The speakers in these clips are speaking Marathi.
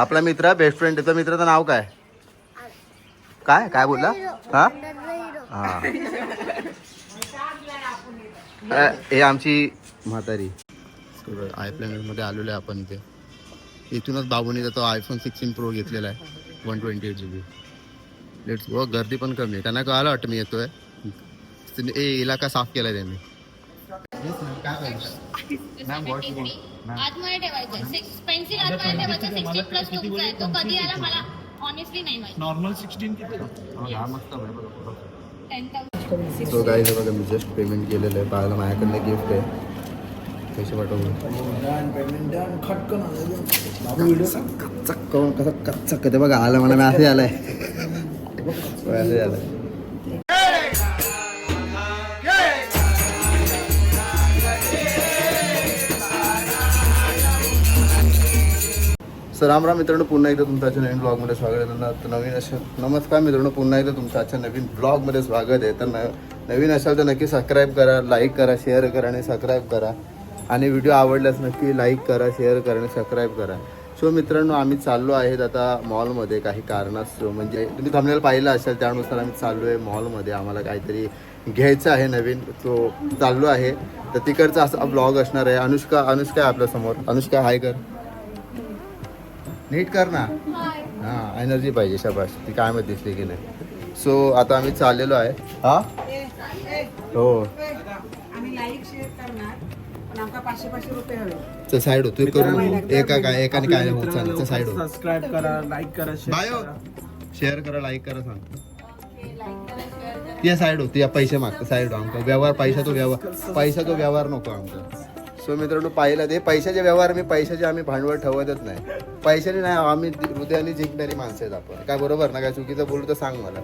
आपला मित्र बेस्ट फ्रेंड त्याचं मित्राचं नाव काय? काय? काय बोलला? हा? हा. हे आमची म्हातारी. आयमध्ये आलेलो आहे आपण ते इथूनच बाबूने तो आयफोन सिक्स्टीन प्रो घेतलेला आहे. One twenty eight G B let's go गर्दी पण कमी आहे. त्यांना कळालं वाटतं मी येतोय. ए इलाका साफ केला त्यांनी. आतमध्ये ठेवायचं पेन्सिल आतमध्ये ठेवायचं सिक्स्टीन प्लस टूचा आहे. तो कधी आला मला? ऑनेस्टली नाही माहिती. नॉर्मल सिक्स्टीन किती? सो गाई हे बघा मी जस्ट पेमेंट केलेलं आहे. बाळाला माझ्याकडनं गिफ्ट आहे. पैसे कसं कच्चक ते बघा आलं मला मॅसेज आलाय मॅसेज आलाय सर राम राम मित्रांनो पुन्हा एकदा तुमचं आजच्या नवीन ब्लॉगमध्ये स्वागत आहे. तर नवीन अशा नमस्कार मित्रांनो पुन्हा एकदा तुमचं आजच्या नवीन ब्लॉगमध्ये स्वागत आहे. तर न नवीन असाल तर नक्की सबस्क्राईब करा लाईक करा शेअर करा आणि सबस्क्राईब करा. आणि व्हिडिओ आवडल्यास नक्की लाईक करा शेअर करा आणि सबस्क्राईब करा. सो मित्रांनो आम्ही चाललो आहेत आता मॉलमध्ये काही कारणास्तव. म्हणजे तुम्ही थांबलेलं पाहिलं असेल त्यानुसार आम्ही चाललो आहे मॉलमध्ये आम्हाला काहीतरी घ्यायचं आहे नवीन. तो चाललो आहे. तर तिकडचा असा ब्लॉग असणार आहे. अनुष्का अनुष्का आहे आपल्यासमोर अनुष्का हाय कर. नीट कर ना. हां एनर्जी पाहिजे शाबाश ती काय माहिती दिसली की नाही. सो आता आम्ही चाललेलो आहे. हा? हो. आम्ही लाईक शेअर करणार पण आमका पाचशे पाचशे रुपये हवे. तर साईड हो. तू करू एका काय एकाने काय हो चालेल. साईड हो. सबस्क्राईब करा लाईक करा बाय शेअर हो. करा. शेअर करा लाईक करा सांग. ती साईड होती या पैसे मागतं साईड आमका व्यवहार पैसा तो व्यवहार पैसा तो व्यवहार नको आमचा. सो मित्रांनो पाहिलं ते. पैशाचे व्यवहार मी पैशाचे आम्ही भांडवल ठेवतच नाही. पैशाने नाही आम्ही हृदयाने जिंकणारी माणसं आहेत आपण. काय बरोबर ना? काय चुकीचं बोलू तर सांग मला.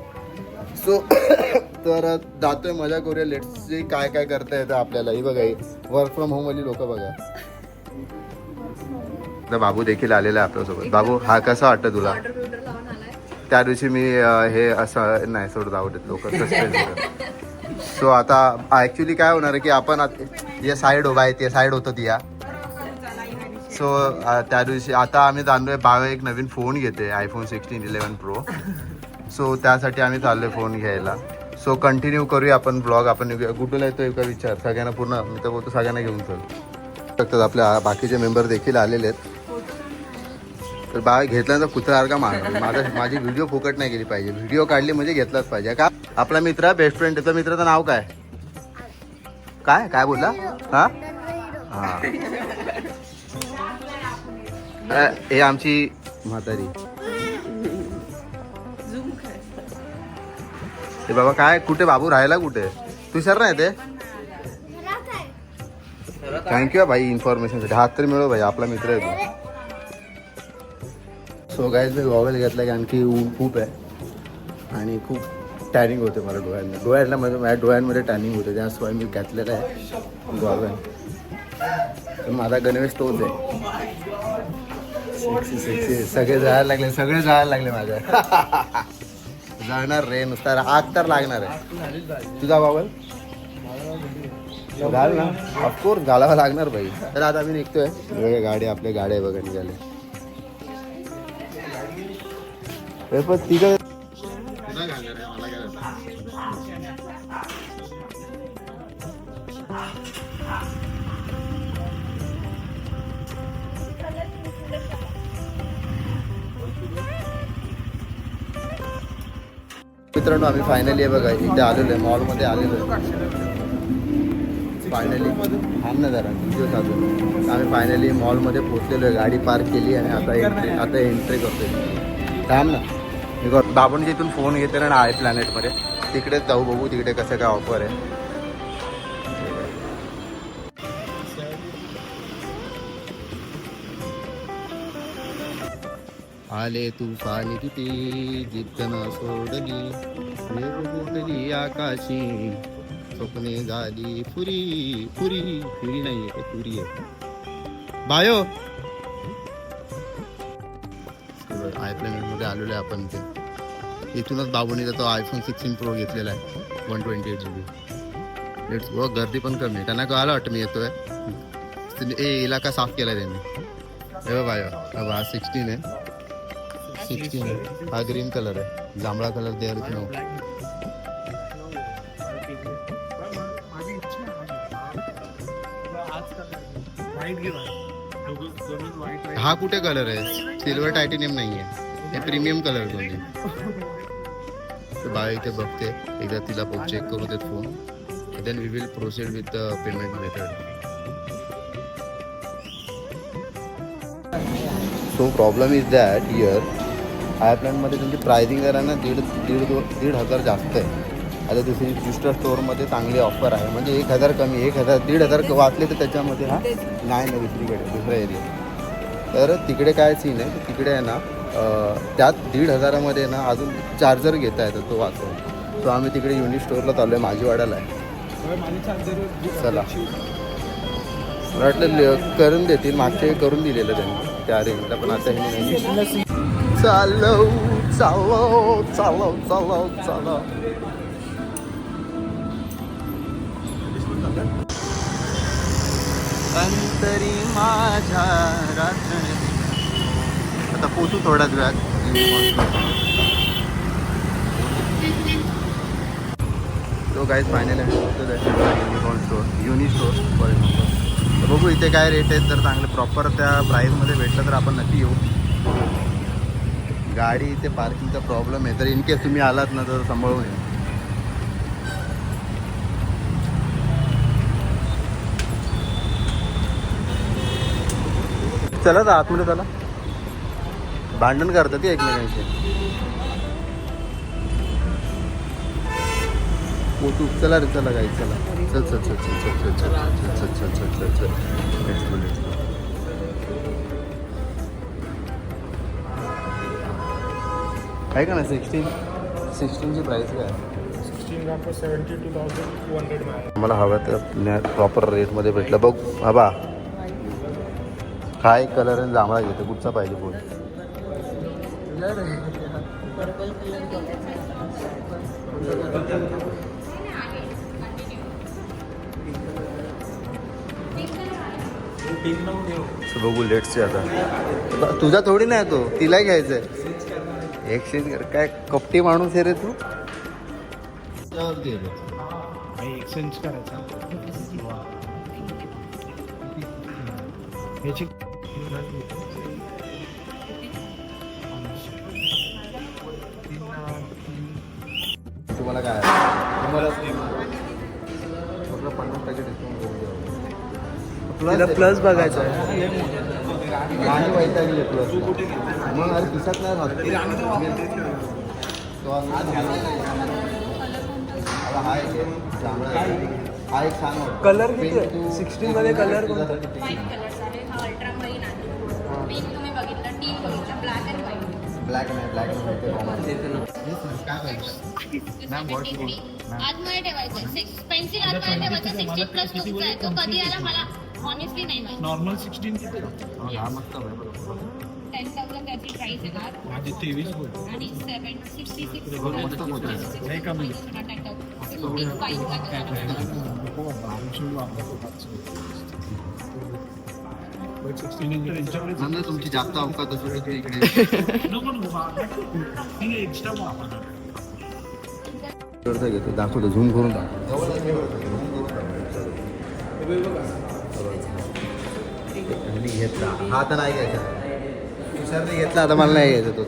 सो तर जातोय मजा करूया. लेट्स काय काय करता येतं आपल्याला. ही बघा वर्क फ्रॉम होम वाली लोक बघा. तर बाबू देखील आलेला आहे आपल्यासोबत. बाबू हा कसा वाटतं तुला? त्या दिवशी मी हे असं नाही सोड जाऊ देत. लोक सो आता ऍक्च्युली काय होणार आहे की आपण या साईड उभा आहे ते साईड होतं ती या सो त्या दिवशी आता आम्ही जाणलो आहे बावे एक नवीन फोन घेते iPhone sixteen eleven pro so त्यासाठी आम्ही चाललोय फोन घ्यायला. सो कंटिन्यू करूया आपण ब्लॉग आपण गुटूला येतो का विचार? सगळ्यांना पूर्ण मी तर बोलतो सगळ्यांना घेऊन चल. शकतात आपल्या बाकीचे मेंबर देखील आलेले आहेत. तर बा घेतल्यानंतर कुत्र्यासारखा मारणार. माझा माझी व्हिडिओ फुकट नाही गेली पाहिजे. व्हिडिओ काढली म्हणजे घेतलाच पाहिजे. का? आपला मित्र बेस्ट फ्रेंड त्याचं मित्राचं नाव काय? काय? काय बोलला? हा? हा. हे आमची म्हातारी. ते बाबा काय? कुठे? बाबू राहायला कुठे? तुषार नाही ते? थँक्यू भाई इन्फॉर्मेशनसाठी हात तरी मिळव भाई. आपला मित्र आहे तो. सो गायज मी गॉगल घेतला की आणखी ऊन खूप आहे. आणि खूप टॅनिंग होते मला डोळ्यांना. डोळ्यांना म्हणजे माझ्या डोळ्यांमध्ये टॅनिंग होते. त्याशिवाय मी घेतलेलं आहे गॉगल तर माझा गणवेश तोच आहे. सगळे जायला लागले सगळे जायला लागले माझ्या. जाणार रे नुसता आग तर लागणार आहे. तुझा गॉगल घाल ना. ऑफकोर्स घालावा लागणार भाई. तर आता आम्ही निघतोय. बघा गाडी आपल्या गाड्या वगैरे निघाले. पण तिघं मित्रांनो, आम्ही फायनली आहे बघा, इथे आलेलो आहे मॉलमध्ये आलेलो ना जरा दिवस अजून? आम्ही फायनली मॉलमध्ये पोहोचलेलो आहे, गाडी पार्क केली आणि आता एंट्री आता एंट्री थांब ना. मी कर- बाबांची इथून फोन घेते ना आय प्लॅनेटमध्ये तिकडेच जाऊ बघू तिकडे कसं काय ऑफर आहे. आले तू पाणी किती जिद्दन सोडली वेग आकाशी. स्वप्ने झाली पुरी पुरी पुरी नाही आहे पुरी आहे. बायो! प्लॅनेटमध्ये आलेलो आहे आपण ते. इथूनच बाबूने तो आयफोन सिक्स्टीन प्रो घेतलेला आहे. One twenty eight G B let's go गर्दी पण कमी त्यांना कळालं वाटतं मी येतोय. ए इलाका साफ केला त्यांनी? हे बाय आज सिक्स्टीन आहे. सिक्स्टीन आहे. हा ग्रीन कलर आहे. जांभळा कलर देअर नो हा कुठे कलर आहे? सिल्वर टायटेनियम नाही आहे हे प्रीमियम कलर कोणते? बाय इथे बघते. एकदा तिला चेक करू देत phone then we will proceed with the payment method so problem is that year I प्लॅनमध्ये तुमची प्रायझिंग जरा ना दीड दीड दो दीड हजार जास्त आहे. आता दुसरी ज्युस्टर स्टोअरमध्ये चांगली ऑफर आहे. म्हणजे एक हजार कमी एक हजार दीड हजार वाचले तर त्याच्यामध्ये हा नाही ना दुसरीकडे दुसऱ्या एरिया तर तिकडे काय सीन आहे? तिकडे आहे ना त्यात दीड हजारामध्ये ना अजून चार्जर घेता येतं तो वाचून. सो आम्ही तिकडे युनिट स्टोअरला चाललो आहे माझीवाड्याला आहे. चला. वाटलं करून देतील मागचे करून दिलेलं त्यांनी त्या रेंजला पण आता हे नाही. चालव चालव चालव चालव चालव. अंतरी माझ्या रात्र आता पोचू थोड्याच वेळात. तो काहीच फायनल आहे unicorn store uni store for example तर बघू इथे काय रेट आहेत जर चांगले प्रॉपर त्या प्राईजमध्ये भेटलं तर आपण नक्की येऊ. गाडी इथे पार्किंगचा प्रॉब्लेम आहे तर इन केस तुम्ही आलात ना तर सांभाळून या. चला जा आतमध्ये चला. भांडण करतात ते एकमेकांशी चला रे चला काही चला चल चल चल चल चल चल चल चल चल चल चल चल लेट्स गो लेट्स गो आहे का ना सिक्स्टीन सिक्स्टीनची प्राईस काय मला हवं तर प्रॉपर रेटमध्ये भेटलं बघ बाबा काय कलर आणि जांभळा घेतो कुठचा पाहिजे So बघू लेट्सचे आता. तुझा थोडी नाही तो तिला घ्यायचं आहे एक्सचेंज कर. काय कपटी माणूस आहे रे तू? एक्सचेंज करायचा. तुम्हाला काय तुम्हाला पन्नास टक्के डिस्काउंट प्लस प्लस बघायचं आहे. प्लस मग अरे नाही कलर किती सिक्स्टीन मध्ये कलर कोणता? आहे. आहे तुम्ही बघितलं. ब्लॅक अँड व्हाईट ब्लॅक नाही ब्लॅक आतमध्ये ठेवायचं. पेन्सिल आतमध्ये ठेवायचं. सिक्स्टीन प्लस तुमचा आहे तो कधी आला मला? ऑनेस्टली नाही माहिती. नॉर्मल सिक्स्टीन हा. टेन थाउजंड त्याची प्राइस येणार तेवीस आणि सेवन सिक्स्टी सिक्स मस्त समजा तुमची जास्त अवकाश असेल तर इकडे घेतो दाखवतो झूम करून दाखवतो घेतला हा तर नाही घ्यायचा विचारने घेतला आता मला नाही घ्यायचा तो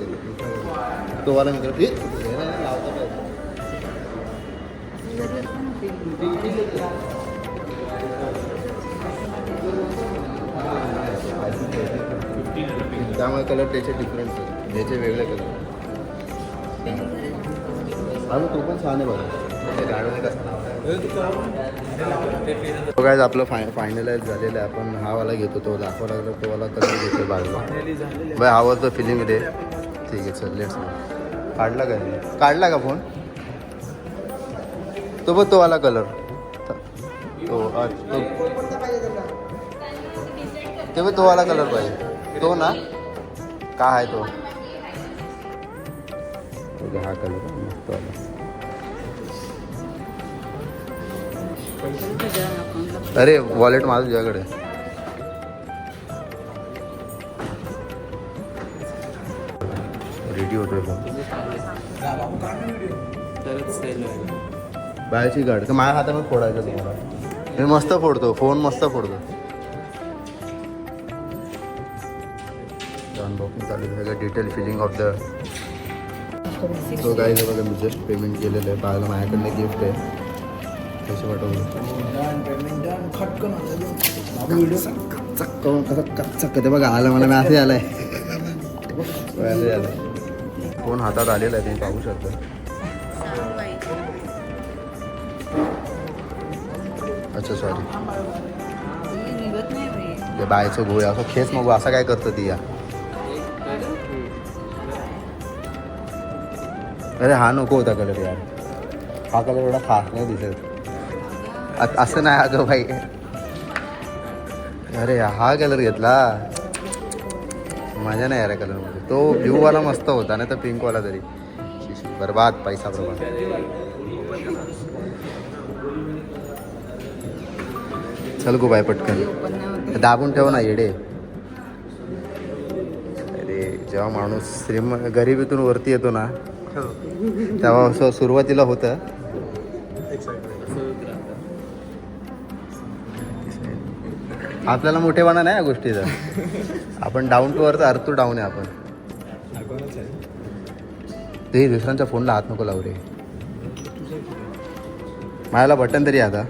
तो वाला मित्र लावता पाहिजे. त्यामुळे कलर त्याचे डिफरन्स आहे. त्याचे वेगळे कलर आणि तो पण छान आहे बघा. ते गाडवणे काय हो आपलं फाय फायनलाइज झालेलं आहे. आपण हा वाला घेतो तो दाखवा लागला तो वाला कलर घेतो बाजूला. बाय आवडतं फिलिंग दे. ठीक आहे चल लेट्स काढला का काढला का फोन तो बघ तो वाला कलर तो हा, तो ते तो वाला कलर पाहिजे. तो ना? का आहे तो? हा कलर मस्त वाला. अरे वॉलेट माझं तुझ्याकडे. रेडी होतोय बाहेरची गाडी तर माझ्या हाताने फोडायचं तुम्हाला. मी मस्त फोडतो फोन मस्त फोडतो. अनबॉक्सिंग चालू सगळं डिटेल फिलिंग ऑफ़ द तो काय बघा मी जस्ट पेमेंट केलेलं आहे बाळाला माझ्याकडनं गिफ्ट आहे पैसे पाठवलं चक्क ते बघा आलं मला मॅसेज आलाय मॅसेज आलाय फ़ोन हातात आलेला आहे तुम्ही पाहू शकता अच्छा सॉरी बायचं गोळ्या असं खेच मग असं काय करतो ती या अरे हा नको होता कलर यार. हा कलर एवढा खास नाही दिसत. असं नाही अगं भाई अरे हा कलर घेतला. मजा नाही यार कलरमध्ये तो ब्ल्यू वाला मस्त होता नाही तर पिंक वाला तरी. बरबाद पैसा बरबाद. चल गो बाय पटकन. दाबून ठेव ना येडे. अरे जेव्हा माणूस श्रीम गरिबीतून वरती येतो ना तेव्हा असं सुरुवातीला होतं. आपल्याला मोठेपणा नाही या गोष्टीचा आपण down to earth earth to down आहे आपण. ते दुसऱ्यांच्या फोनला हात नको लावू रे. माझ्याला बटन तरी आता.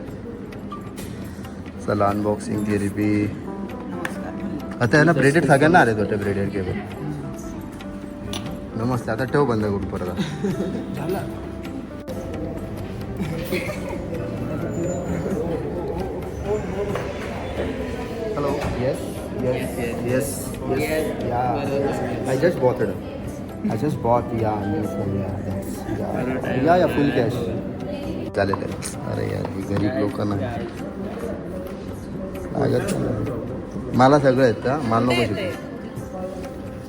चला अनबॉक्सिंग केली बी आता आहे ना ब्रेडेड सगळ्यांना आले होते ब्रेडेड केबल नमस्ते आता ठेव बंद करून परत. Hello yes yes yes yes yeah I just it I just bought yeah yeah yeah full cash चालेल अरे यार ही गरीब लोकांना. मला सगळं आहेत का? मला नको शिकू.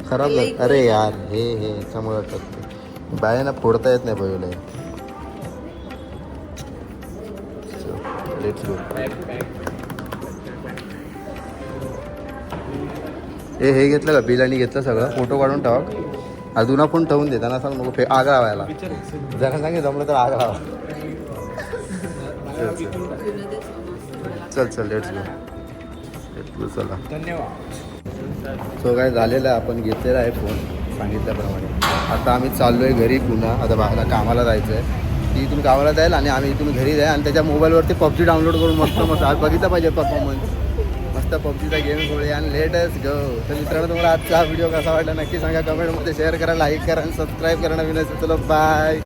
खराब झालं. अरे यार हे हे याच्यामुळे टाकते बायांना फोडता येत नाही पहिलं लेट्स गो ए हे घेतलं का? बिल आणि घेतलं सगळं. फोटो काढून टाक. अजून पण ठेवून दे त्यांना सांग नको फे आग लावायला जरा सांगे जमलं तर आग लावा चल, चल. चल लेट्स गो लेट्स गो चला. धन्यवाद. सो काय झालेलं आहे. आपण घेतलेला आहे फोन सांगितल्याप्रमाणे. आता आम्ही चाललो आहे घरी पुन्हा. आता बाहेर कामाला जायचं आहे ती इथून कामाला जाईल आणि आम्ही इथून घरी जाईल आणि त्याच्या मोबाईलवरती पबजी डाउनलोड करून मस्त मस्त आज बघितलं पाहिजे परफॉर्मन्स मस्त पबजीचा गेम खेळूया आणि लेटेस्ट गो तर मित्रांनो तुम्हाला आजचा हा व्हिडिओ कसा वाटला नक्की सांगा. कमेंटमध्ये शेअर करा लाईक करा आणि सबस्क्राईब करा नवीन असेल चलो बाय